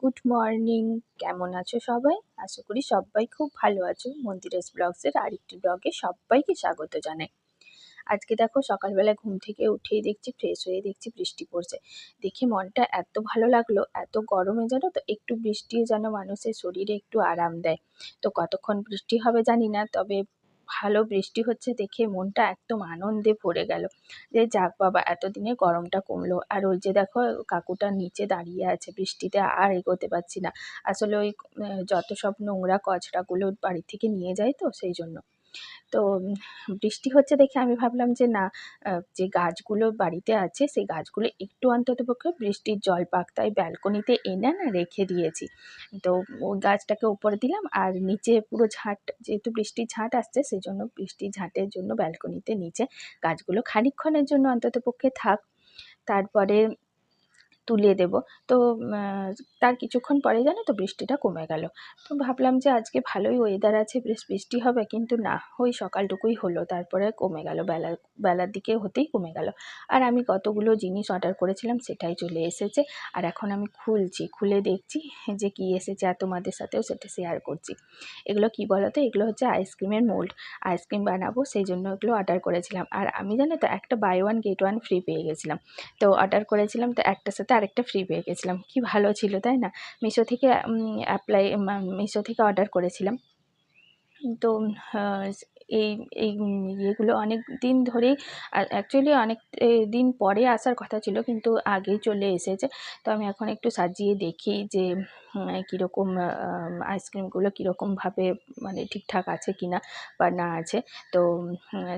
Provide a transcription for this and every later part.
Good morning কেমন আছো সবাই? আশা করি সবাই খুব ভালো আছো। মন্দিরের ব্লগসের আরেকটি ব্লগে সবাইকে স্বাগত জানাই। আজকে দেখো সকালবেলা ঘুম থেকে উঠেই দেখছি ফ্রেশ হয়ে দেখছি বৃষ্টি পড়ছে। দেখে মনটা এত ভালো লাগল, এত গরমে যেন তো, একটু বৃষ্টি যেন মানুষের শরীরে একটু আরাম দেয়। তো কতক্ষণ বৃষ্টি হবে জানি না, তবে ভালো বৃষ্টি হচ্ছে দেখে মনটা একদম আনন্দে ভরে গেল। যে যাক বাবা, এতদিনে গরমটা কমলো। আর ওই যে দেখো, কাকুটা নিচে দাঁড়িয়ে আছে, বৃষ্টিতে আর এগোতে পারছি না। আসলে ওই যত সব নোংরা কচড়াগুলো বাড়ি থেকে নিয়ে যায় তো, সেই জন্য। তো বৃষ্টি হচ্ছে দেখে আমি ভাবলাম যে, না যে গাছগুলো বাড়িতে আছে, সেই গাছগুলো একটু অন্তত পক্ষে বৃষ্টির জল পাক তাই ব্যালকনিতে এনে না রেখে দিয়েছি। তো ওই গাছটাকে উপরে দিলাম আর নিচে পুরো ঝাঁট, যেহেতু বৃষ্টির ঝাঁট আসছে সেই জন্য বৃষ্টির ঝাঁটের জন্য ব্যালকনিতে নিচে গাছগুলো খানিকক্ষণের জন্য অন্তত পক্ষে থাক। তারপরে তুলে দেবো। তো তার কিছুক্ষণ পরে জানো তো বৃষ্টিটা কমে গেল। তো ভাবলাম যে আজকে ভালোই ওয়েদার আছে, বেশ বৃষ্টি হবে, কিন্তু না, ওই সকালটুকুই হলো, তারপরে কমে গেল, বেলা, বেলার দিকে হতেই কমে গেল। আর আমি কতগুলো জিনিস অর্ডার করেছিলাম, সেটাই চলে এসেছে। আর এখন আমি খুলছি, খুলে দেখছি যে কি এসেছে, আর তোমাদের সাথেও সেটা শেয়ার করছি। এগুলো কি বলো তো এগুলো হচ্ছে আইসক্রিমের মোল্ড আইসক্রিম বানাবো, সেই জন্য এগুলো অর্ডার করেছিলাম। আর আমি জানো তো একটা buy one get one free পেয়ে গেছিলাম। তো অর্ডার করেছিলাম তো একটার সাথে আরেকটা ফ্রি পেয়ে গেছিলাম। কি ভালো ছিল, তাই না? মিশো থেকে অ্যাপ্লাই মিশো থেকে অর্ডার করেছিলাম। তো এই এই ইয়েগুলো অনেক দিন ধরেই অ্যাকচুয়ালি অনেক দিন পরে আসার কথা ছিল, কিন্তু আগেই চলে এসেছে। তো আমি এখন একটু সাজিয়ে দেখি যে কীরকম আইসক্রিমগুলো কীরকমভাবে মানে ঠিকঠাক আছে কি না বা না আছে। তো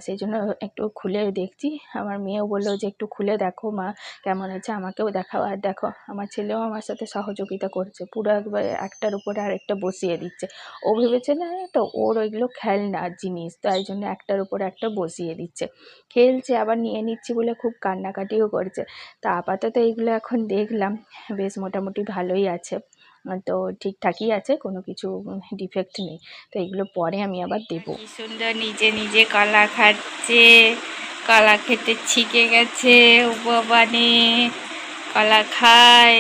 সেই জন্য একটু খুলে দেখছি। আমার মেয়েও বলল যে, একটু খুলে দেখো মা, কেমন আছে আমাকেও দেখাও আর দেখো। আমার ছেলেও আমার সাথে সহযোগিতা করছে। পুরো একবার একটার উপরে আরেকটা বসিয়ে দিচ্ছে। ও ভেবেছে না তো, ওর ওইগুলো খেলনার জিনিস, তাই জন্য একটার উপর একটা বসিয়ে দিচ্ছে। খেলছে, আবার নিয়ে নিচ্ছি বলে খুব কান্নাকাটিও করছে। তা আপাতত এইগুলো এখন দেখলাম। বেশ মোটামুটি ভালোই আছে। তো ঠিকঠাকই আছে, কোনো কিছু ডিফেক্ট নেই। তো এগুলো পরে আমি আবার দেবো। সুন্দর নিজে নিজে কলা খাচ্ছে, কলা খেতে ছিকে গেছে বাবানে কলা খায়।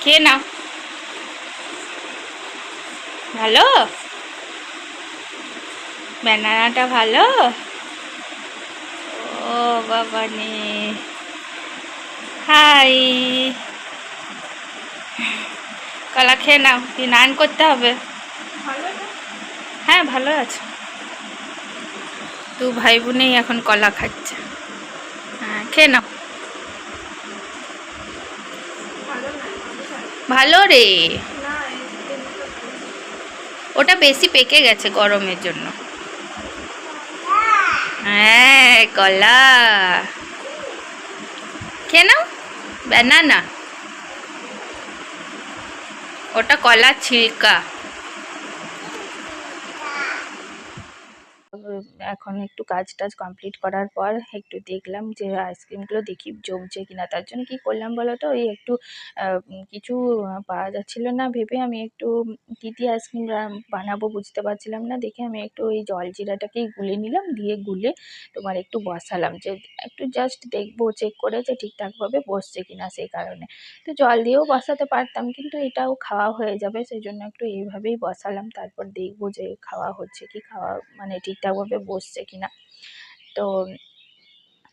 খেয়ে নাও। ভালো? ব্যানানাটা ভালো? ও বাবা নে হাই। কলা খেয়ে নাও কি নান করতে হবে। হ্যাঁ ভালো আছে। দু ভাই বোনেই এখন কলা খাচ্ছে। হ্যাঁ খেয়ে নাও। ভালো রে। ওটা বেশি পেকে গেছে গরমের জন্য। হ্যাঁ কলা। খেয়ে নাও। ব্যানানা। ওটা কলা ছিলকা। এখন একটু কাজ টাজ কমপ্লিট করার পর একটু দেখলাম যে আইসক্রিমগুলো দেখি জমছে কিনা, তার জন্য কী করলাম বলো তো ওই একটু কিছু পাওয়া যাচ্ছিল না ভেবে আমি একটু কী দিয়ে আইসক্রিম বানাবো বুঝতে পারছিলাম না। দেখে আমি একটু ওই জলজিরাটাকেই গুলে নিলাম, দিয়ে গুলে তোমার একটু বসালাম। যে একটু জাস্ট দেখব চেক করে যে ঠিকঠাকভাবে বসছে কিনা সেই কারণে। তো জল দিয়েও বসাতে পারতাম, কিন্তু এটাও খাওয়া হয়ে যাবে, সেই জন্য একটু এইভাবেই বসালাম। তারপর দেখব যে খাওয়া হচ্ছে কি খাওয়া মানে ঠিকঠাকভাবে বসছে কিনা। তো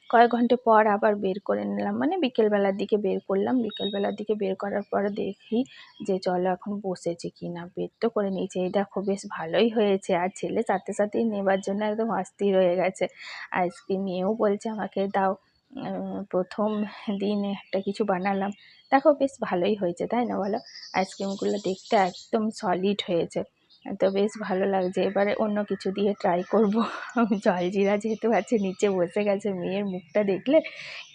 কয়েক ঘণ্টা পর আবার বের করে নিলাম। মানে বিকেলবেলার দিকে বের করলাম। বিকেলবেলার দিকে বের করার পর দেখি যে, চলো এখন বসেছে কি না বের তো করে নিয়েছে। এই দেখো, বেশ ভালোই হয়েছে। আর ছেলে সাথে সাথেই নেবার জন্য একদম অস্থির হয়ে গেছে। আইসক্রিম নিয়েও বলছে আমাকে, দাও। প্রথম দিন একটা কিছু বানালাম। দেখো, বেশ ভালোই হয়েছে, তাই না বলো? আইসক্রিমগুলো দেখতে একদম সলিড হয়েছে। তো বেশ ভালো লাগছে। এবারে অন্য কিছু দিয়ে ট্রাই করব। জলজিরা যেহেতু আছে, নিচে বসে গেছে, মেয়ের মুখটা দেখলে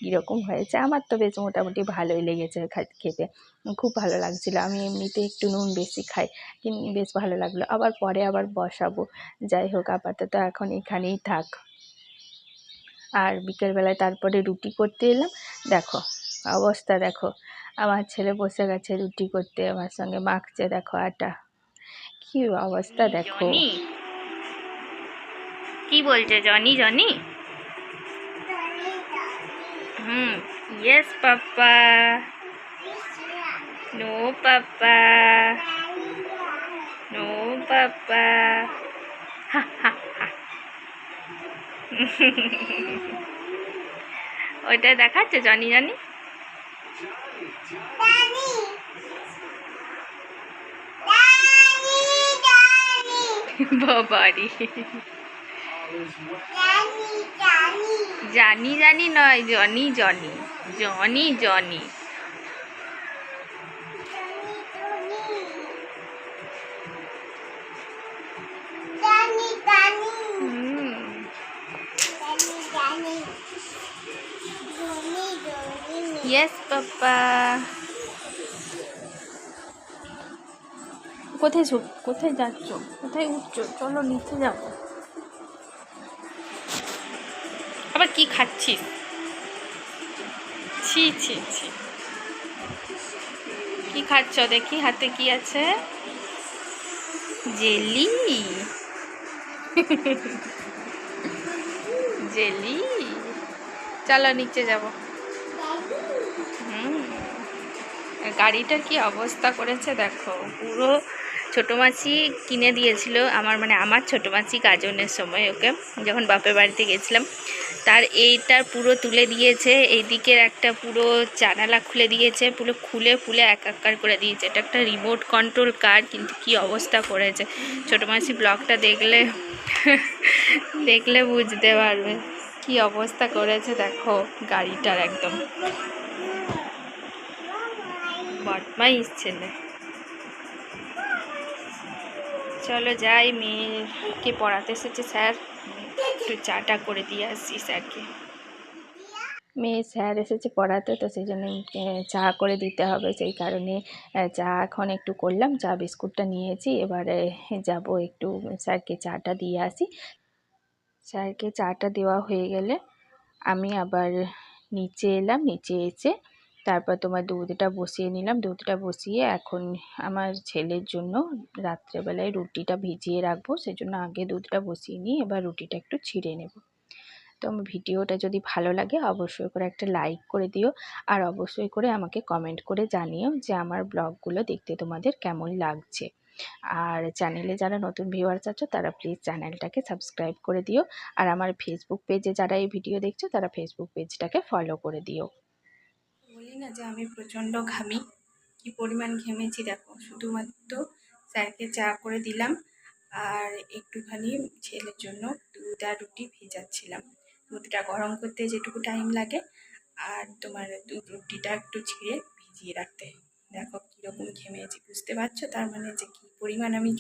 কীরকম হয়েছে? আমার তো বেশ মোটামুটি ভালোই লেগেছে খেতে। খুব ভালো লাগছিল। আমি এমনিতে একটু নুন বেশি খাই কিন্তু বেশ ভালো লাগল। আবার পরে আবার বসাবো। যাই হোক, আপাতত এখন এখানেই থাক। আর বিকেলবেলায় তারপরে রুটি করতে এলাম। দেখো, অবস্থা দেখো। আমার ছেলে বসে গেছে রুটি করতে, আমার সঙ্গে মাখছে, দেখো আটা। কি অবস্থা দেখো কি বলছে Johnny Johnny hmm. No, Papa. No, Papa. Ha ha ha. ওইটা দেখাচ্ছে জনি জনি বাবারি জানি জানি নয় Johnny Johnny Johnny Johnny hmm yes কোথায় সব কোথায় যাচ্ছ? কোথায় উঠছো? চলো নিচে যাব। আবার কি খাচ্ছিস ছি ছি ছি। কি খাচ্ছ দেখি, হাতে কি আছে? জেলি। জেলি। চলো নিচে যাব। গাড়িটার কি অবস্থা করেছে দেখো। পুরো ছোটো মাছি কিনে দিয়েছিল আমার মানে আমার ছোটো মাছি গাজনের সময় ওকে, যখন বাপের বাড়িতে গেছিলাম। তার এইটার পুরো তুলে দিয়েছে এই দিকের একটা পুরো জানালা খুলে দিয়েছে, পুরো খুলে ফুলে এক একাকার করে দিয়েছে। এটা একটা রিমোট কন্ট্রোল কার কিন্তু কি অবস্থা করেছে। ছোটো মাছি ব্লগটা দেখলে দেখলে বুঝতে পারবে কি অবস্থা করেছে দেখো গাড়িটার একদম। বদমাইশ ছেলে। চলো যাই, মেয়েকে পড়াতে এসেছে স্যার। একটু চাটা করে দিয়ে আসছি স্যারকে। মেয়ে স্যার এসেছে পড়াতে, তো সেই জন্য চা করে দিতে হবে। সেই কারণে চা এখন একটু করলাম, চা বিস্কুটটা নিয়েছি। এবারে যাব একটু, স্যারকে চাটা দিয়ে আসি। স্যারকে চাটা দেওয়া হয়ে গেলে আমি আবার নিচে এলাম, নিচে এসে তারপর তোমার দুধটা বসিয়ে নিলাম। দুধটা বসিয়ে এখন আমার ছেলের জন্য রাত্রেবেলায় রুটিটা ভিজিয়ে রাখব। সেজন্য আগে দুধটা বসিয়ে নিয়ে এবার রুটিটা একটু ছিঁড়ে নেব। তো আমার ভিডিওটা যদি ভালো লাগে অবশ্যই করে একটা লাইক করে দিও। আর অবশ্যই করে আমাকে কমেন্ট করে জানিও যে আমার ব্লগগুলো দেখতে তোমাদের কেমন লাগছে। আর চ্যানেলে যারা নতুন ভিউয়ার্স আছো, তারা প্লিজ চ্যানেলটাকে সাবস্ক্রাইব করে দিও। আর আমার ফেসবুক পেজে যারা এই ভিডিও দেখছ, তারা ফেসবুক পেজটাকে ফলো করে দিও। না যে আমি প্রচণ্ড ঘামি। কি পরিমাণ ঘেমেছি দেখো। শুধুমাত্র স্যারকে চা করে দিলাম আর একটুখানি ছেলের জন্য দুধ আর রুটি ভেজাচ্ছিলাম। দুধটা গরম করতে যেটুকু টাইম লাগে আর তোমার দুধ রুটিটা একটু ছিঁড়ে ভিজিয়ে রাখতে। দেখো কীরকম ঘেমেছি, বুঝতে পারছ? তার মানে যে কী পরিমাণ আমি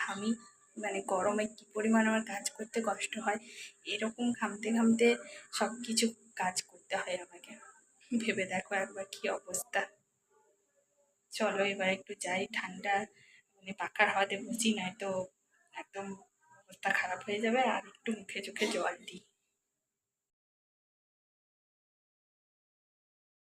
ঘামি মানে গরমে কী পরিমাণ আমার কাজ করতে কষ্ট হয়, এরকম ঘামতে ঘামতে সব কিছু কাজ করতে হয় আমাকে। ভেবে দেখো একবার কি অবস্থা। চলো এবার একটু যাই, ঠান্ডা মানে পাখার হাওয়াতে বুঝি নয় তো একদম অবস্থা খারাপ হয়ে যাবে, আর একটু মুখে চোখে জল দিই।